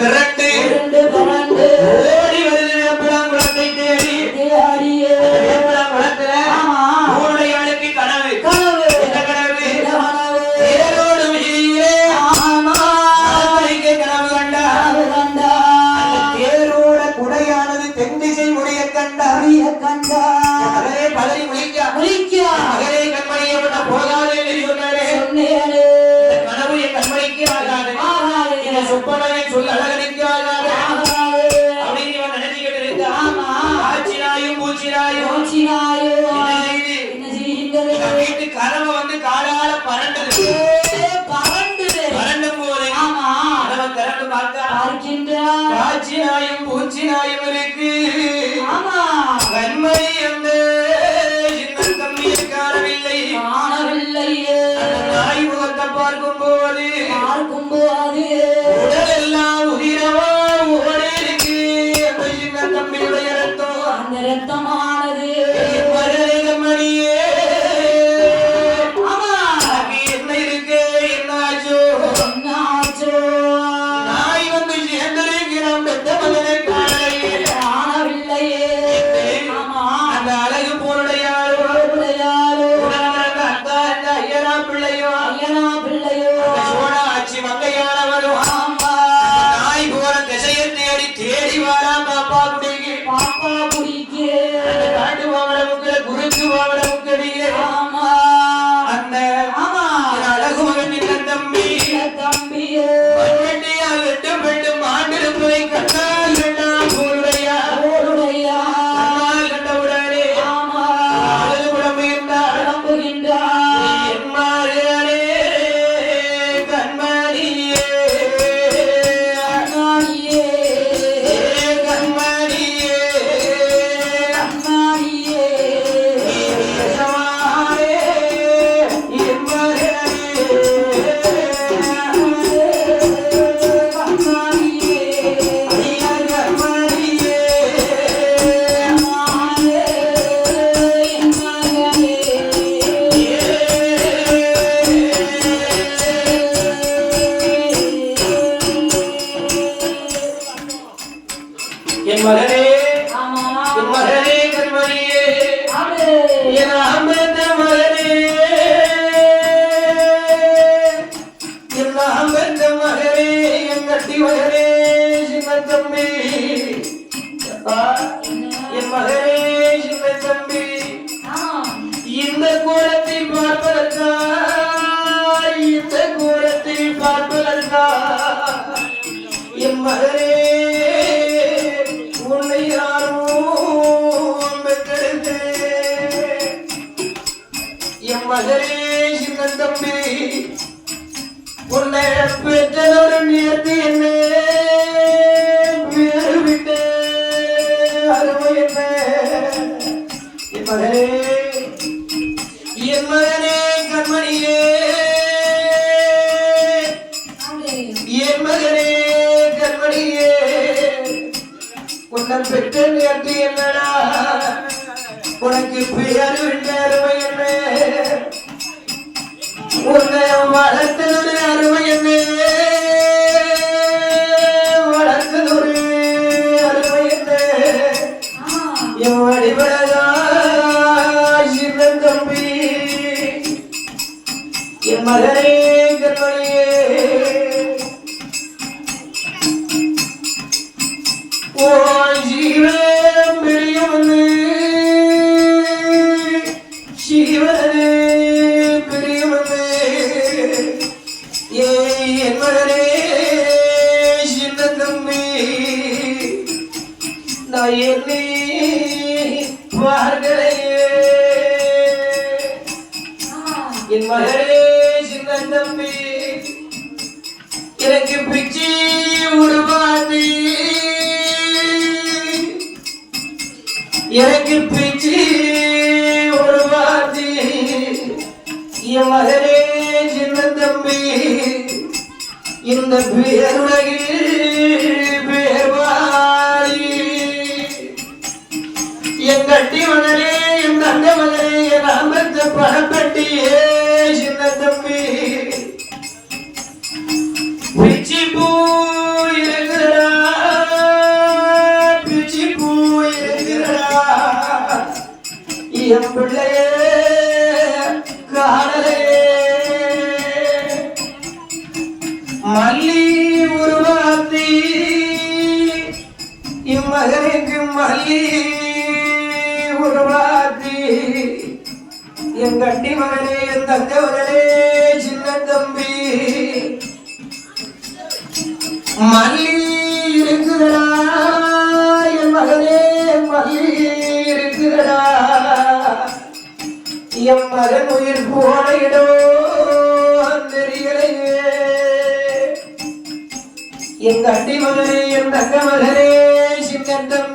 மிரண்டு உன்னம் பெற்றேன் என்று என்னடா? உனக்கு பேருவின் நேர்மை என்ன? உன்னை வளர்த்தனுடைய அருமை என்ன? வளர்த்தனுடைய அருமை என்ன? என் வழிபடதா தம்பி என் மகனே சிவனே பெரியவனே ஏன் மகனே சின்ன தம்பி. நான் என்னை பார்க்கலையே என் மகனே சின்ன தம்பி. எனக்கு பிச்சி என் மகனே சின்ன தம்பி இந்த பேருலகில் பேர்வாடி என் கட்டி மகனே என் தந்த மகனே என் அமர்த்த பணப்பட்டியே சின்ன தம்பி. இம்மகனுக்கு மல்லி உருவாத்தி என் கட்டி மகனே என் தங்க மகனே சின்ன தம்பி. மல்லி இருக்குதடா என் மகனே மல்லி இருக்குதடா. என் மகன் உயிர் போன இடம் தெரியலையே. என் கட்டி மகனே என் தங்க மகனே சின்ன தம்பி. சின்ன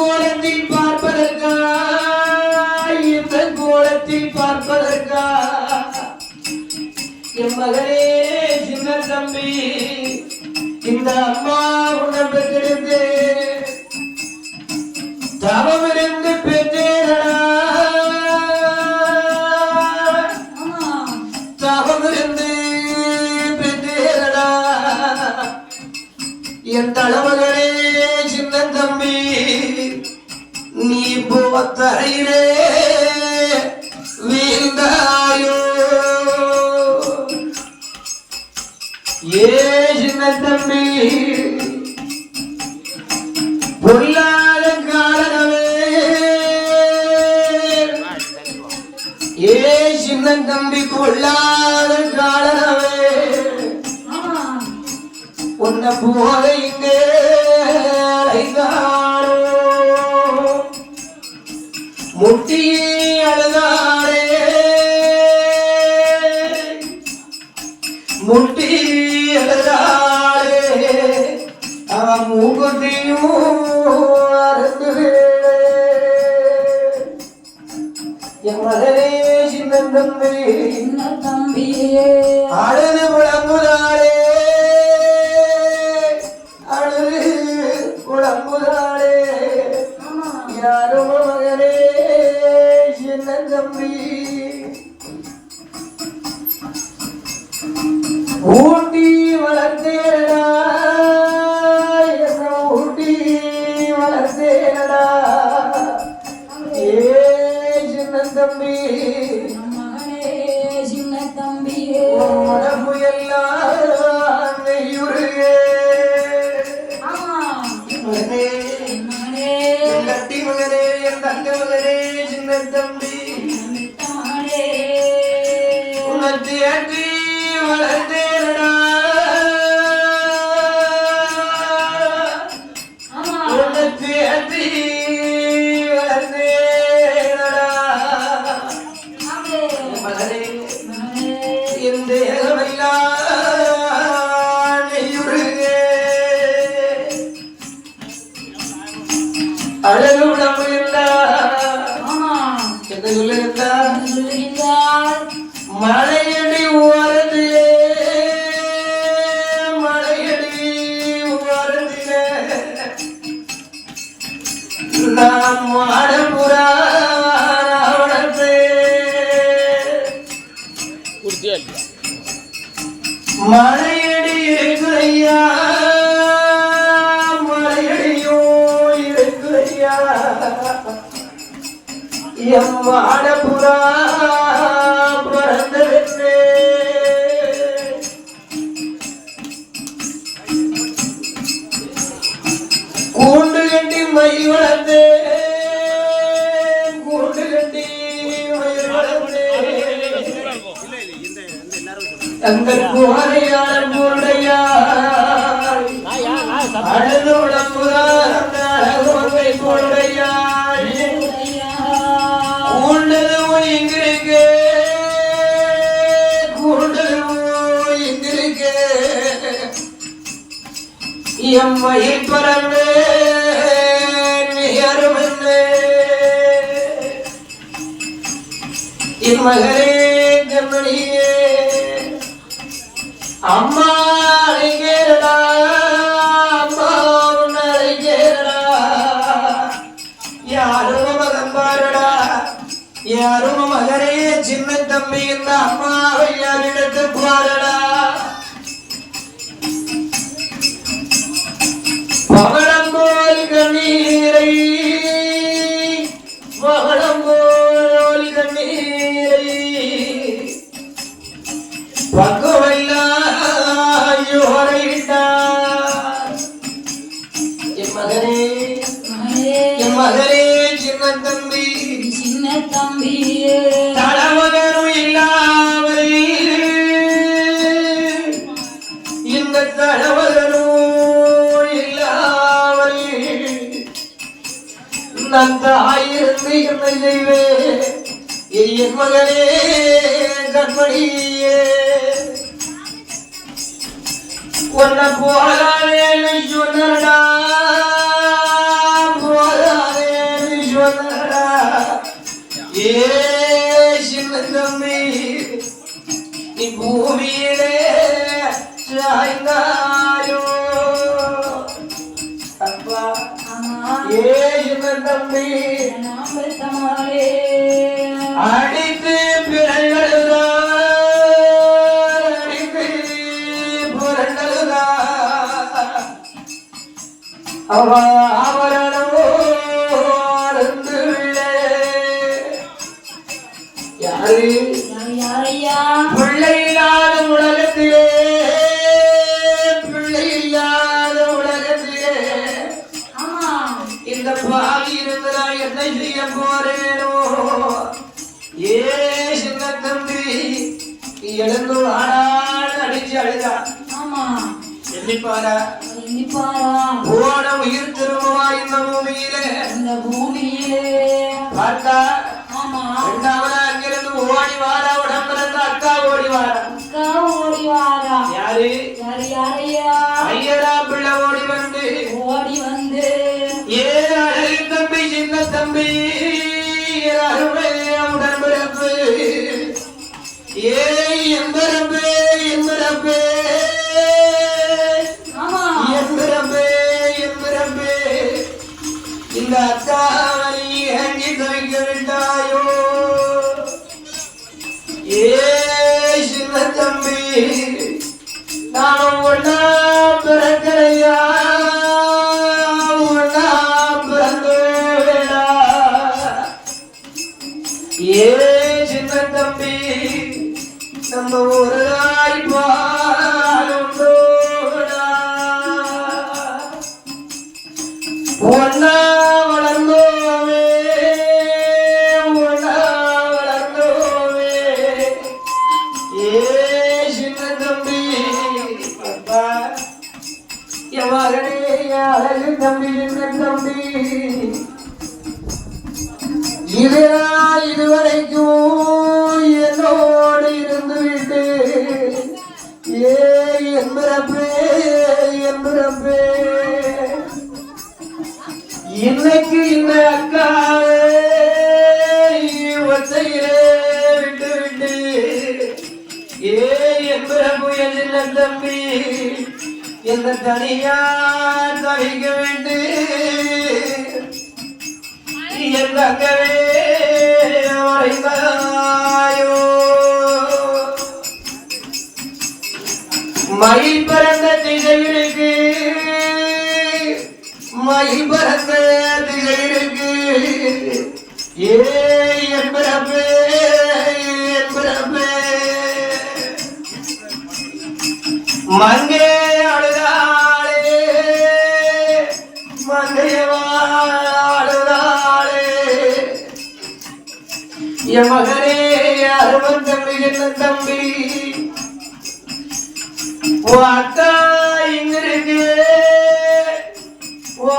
கோலத்தில் பார்ப்பதற்கா இந்த கோலத்தில் பார்ப்பதற்கா என் மகளே சின்ன தம்பி இந்த அம்மா உணர்வு கிடைத்து தவம் இருந்து பெற்றேனடா. ஆமா என் தலைமகனே நீ வீழ்ந்தாயோ? ஏ தம்பி பொல்லாத காரணமே ஏ சின்ன தம்பி பொல்லாத காரணமே ஆமா உன்னை போல இங்கே அழைத்தாரோ முட்டியே அழுதா Madre தங்கள் குவரையாளர் அழுது உடம்புதான் அழகுமங்கை பொருளையாய் கூண்டது இங்கிருக்கு கூண்டது இங்கிருக்கு எம்மையில் பறந்து நீ கண்மணியே அம்மா அழைக்கிறடா அம்மா உன்னை அழைக்கிறடா யாரும் மகன் பாருடா. யாரும் சின்ன தம்பி இந்த அம்மாவை யாரிடத்து பாருடா மகனே என் மகனே சின்ன தம்பி. சின்ன தம்பியே. தலைமகனும் இல்லாமல் இந்த தலைமகனும் இல்லாமல் நான் தாயிருந்து என்ன செய்வேன். என் மகனே கண்மணியே. சொன்னா ஏ சின்ன தம்பி நீ பூமியிலே சாய்ந்தாயோ அப்பா செய்ய போறேனோ ஏ சின்ன தம்பி எழுந்து ஆடான்னு அடிச்சு அழுதா? ஆமா. எண்ணிப்பாரா? இன்னிப்பாரா போன உயிர் திரும்புவா இந்த பூமியில. இந்த பூமியிலே. பார்த்தா? ஆமா. ரெண்டாவது அங்கிருந்து ஓடி வாரா உடம்புல இருந்து அக்கா ஓடி வாரா அக்கா ஓடி வாரா யாரு? யார் யாரையா? ஐயரா பிள்ளை ஓடி வந்து. ஓடி தம்பி அருமை உடன்பிறப்பு. ஏ எம்பரப்பு ஆமா. எம்பரப்பு எம்பரப்பு இந்த அக்காவை ஏங்கி தவிக்க விட்டாயோ? ஏ சின்ன தம்பி நான் ஒன்னா அழகு தம்பி சின்ன தம்பி இதுதான் இதுவரைக்கும் என்னோடு இருந்து விட்டு ஏ என் பிறப்பே என் பிறப்பே இன்னைக்கு இந்த அக்காவே ஒத்தையிலே விட்டு விட்டு ஏ என் பிறப்பு என் சின்ன தம்பி என்ன தனியா தவிக்க வேண்டு என் தங்கவே வரைந்தாயோ மயில் பறந்த திசையிருக்கு மயில் பறந்த திசையிருக்கு ஏ என் பிறப்பே என் பிறப்பே மங்கே என் மகனே தம்பி என்ன தம்பி. அக்கா இங்க இருக்கு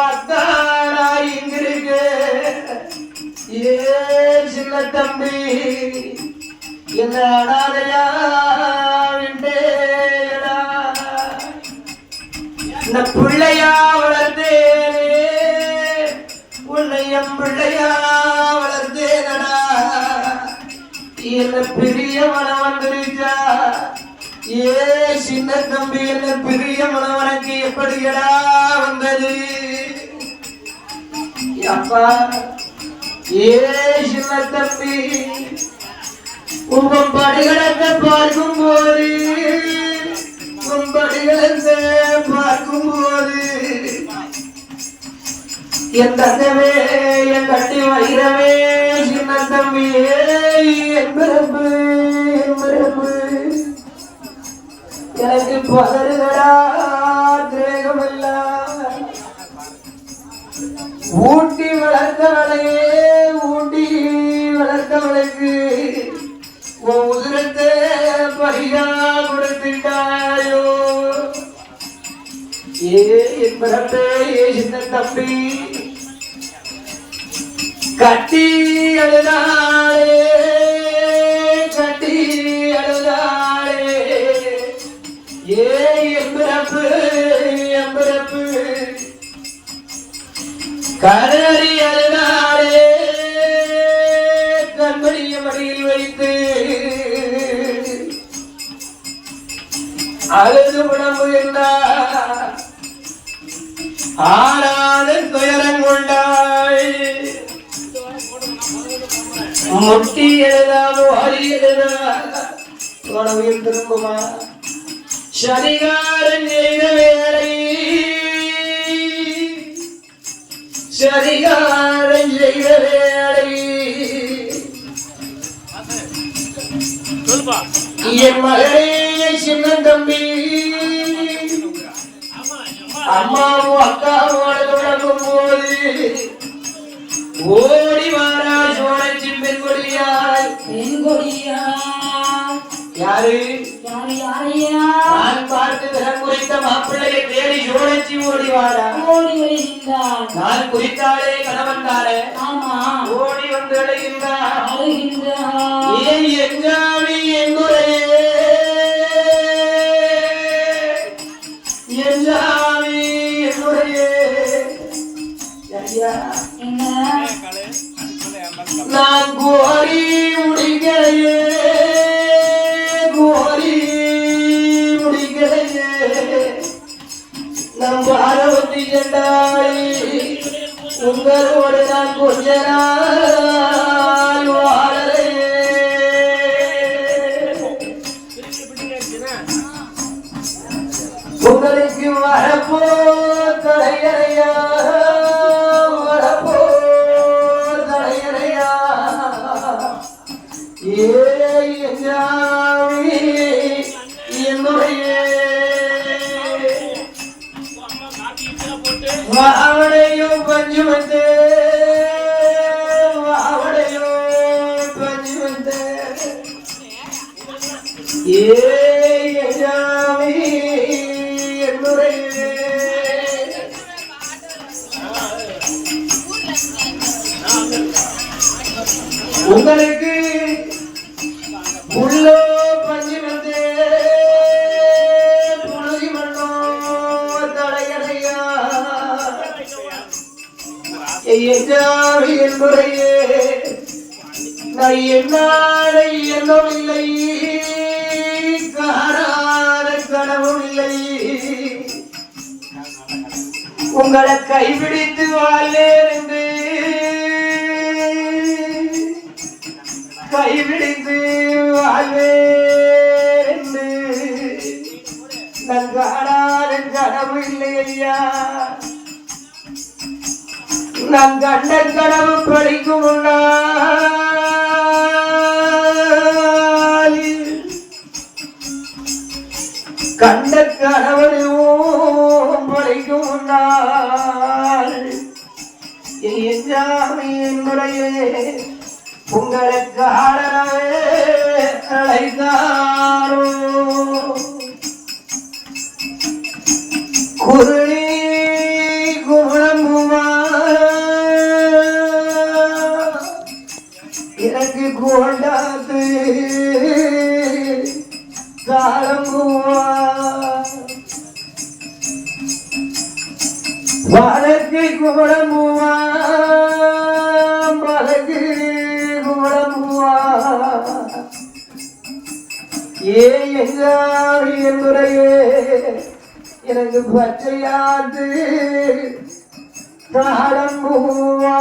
அக்கா இங்க இருக்கு ஏ சின்ன தம்பி என்ன அனாதையா இந்த பிள்ளையா வளர்ந்தேனே உன்னை எம் பிள்ளையா என்ன பெரிய மனம் வந்துருச்சா ஏ சின்ன தம்பி என்ன பெரிய மனம் உனக்கு எப்படியடா வந்தது? அப்பா ஏ சின்ன தம்பி உங்க படிகளத்தை பார்க்கும் போது உன் படிகளத்தை பார்க்கும் போது என் தங்கவே என் கட்டி வைரவே பிறப்பே சின்ன தம்பி. கட்டி அழுதாளே கட்டி அழுதாளே. ஏ எம்பிறப்பு எம்பிறப்பு கதறி அழுதாளே கண்மணிய மடியில் வைத்து. அழுது உடம்பு என்றார் ஆனாத துயரம் கொண்டாய். முட்டி எழுதாமோ அடி எழுதா உணவில் திரும்புமா? சதிகாரன் செய்த வேலை. சதிகாரன் செய்த வேலை. என் மகளே சின்ன தம்பி. அம்மாவும் அக்காவும் தொடங்கும் போது ஓடி வாரா சோழச்சி பெண் கொடியாய் பெண்கொடியா யாரு? யார் யாரையா? நான் பார்த்து திறம் குறித்த மாப்பிள்ளையை தேடி சோழச்சி ஓடி வாரா ஓடி வருகின்றார் நான் குறித்தாலே கணவன் தாரே ஆமா. ஓடி வந்து அடைகின்றார் அழுகின்றார் ஏன் எஞ்சாமி எங்குறையே? நான் கோரி முடிகளையே கோரி முடிகளையே நம் பாரவதி சென்றாய் உங்களோடு நான் கொஞ்ச நாள் வாழலையே. உங்களுக்கு உங்களுக்கு உள்ள பஞ்சு வந்து புழுதி மண்ணோ தலையடையா எஞ்சாவி என்புறையே நான் என்னாலை எண்ணவில்லை காணாத உங்களை கைபிடித்து வாழ்ந்து கைபிடித்து வாழ்ந்து நான் காணாத கனவு இல்லை ஐயா. நான் கண்ட கனவு படிக்கும் கண்ட கணவனும் கணவனையும் படிக்கும் முன்னால் எஞ்சாமி என்னுடைய உங்களுக்கு ஆடனவே அழைத்தாரோ. குருளி ஏ எங்காவி எனக்கு பச்சையாது தாளம்பூவா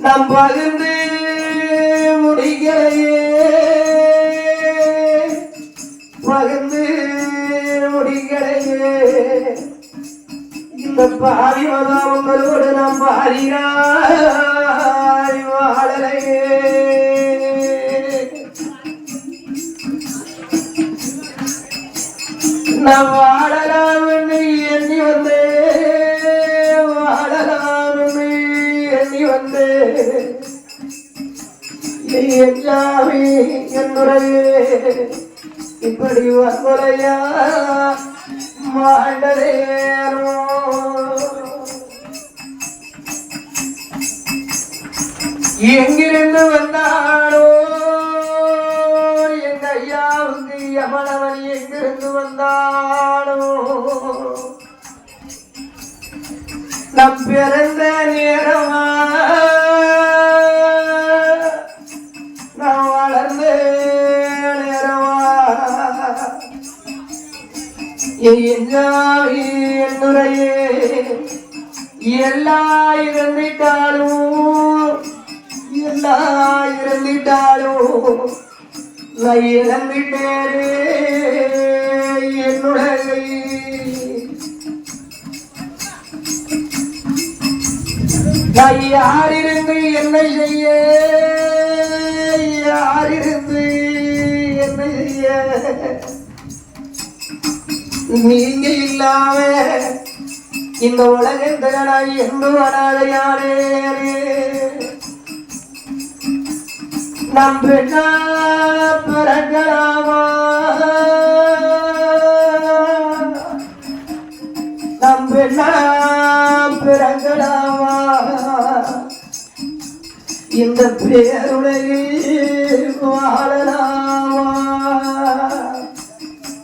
நம் பகிர்ந்து முடிகளையே பகிர்ந்து முடிகளையே. இந்த பாரி மதா உங்களோடு நாம் பாரியா வாழலையே நான் வாழலாம்னு எண்ணி வந்தேன் வாழலாம்னு எண்ணி வந்தேன் எல்லாமே என்னுடைய இப்படி வன்முறையா மாண்டதேனோ எங்கிருந்து வந்தாரோ எங்க ஐயாவுக்கு யமனவன் வந்தானோ நம் பிறந்த நேரமா? நான் வளர்ந்த நேரமா? என்னுரையே எல்லா இறந்துட்டாலும் எல்லா இறந்துட்டாலும் நான் இறந்துட்டேனே. என்னுடைய நான் யாரிருந்து என்னை செய்ய? யாரிருந்து என்னை செய்ய? நீங்க இல்லாம இந்த உலகம் நான் என்று வராத யாரே? நம்பினா பிறக்கலாமா பெண்ணாம் பிறங்கலாமா இந்த பேருடையில் வாழலாமா